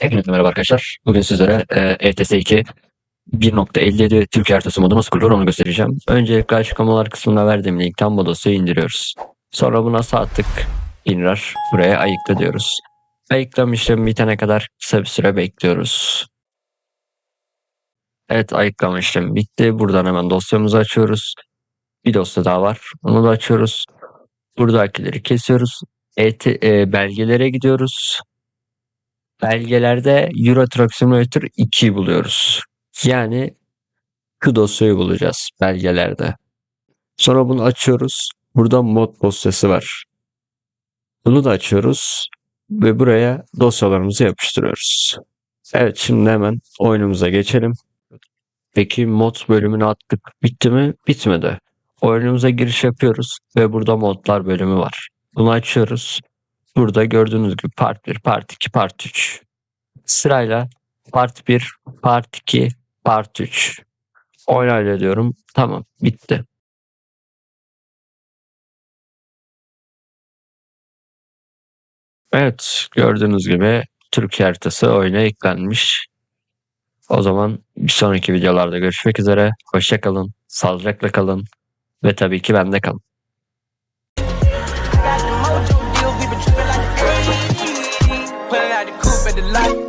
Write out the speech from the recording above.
Hepinize merhaba arkadaşlar. Bugün sizlere e, ETS 2 1.57 Türkiye haritası modu nasıl kurulur onu göstereceğim. Öncelikle açıklamalar kısmına verdiğim linkten bu indiriyoruz. Sonra buna sağ inrar. Buraya ayıkla diyoruz. Ayıklama işlemi bitene kadar kısa bir süre bekliyoruz. Evet ayıklama işlemi bitti. Buradan hemen dosyamızı açıyoruz. Bir dosya daha var. Onu da açıyoruz. Buradakileri kesiyoruz. ET, e, belgelere gidiyoruz. Belgelerde Euro Truck Simulator 2'yi buluyoruz. Yani şu dosyayı bulacağız belgelerde. Sonra bunu açıyoruz. Burada mod dosyası var. Bunu da açıyoruz ve buraya dosyalarımızı yapıştırıyoruz. Evet şimdi hemen oyunumuza geçelim. Peki mod bölümünü attık. Bitti mi? Bitmedi. Oyunumuza giriş yapıyoruz ve burada modlar bölümü var. Bunu açıyoruz. Burada gördüğünüz gibi part 1, part 2, part 3. Sırayla part 1, part 2, part 3. Oynayla diyorum. Tamam bitti. Evet gördüğünüz gibi Türkiye haritası oyuna eklenmiş. O zaman bir sonraki videolarda görüşmek üzere. Hoşçakalın, sağlıcakla kalın ve tabii ki bende kalın. life.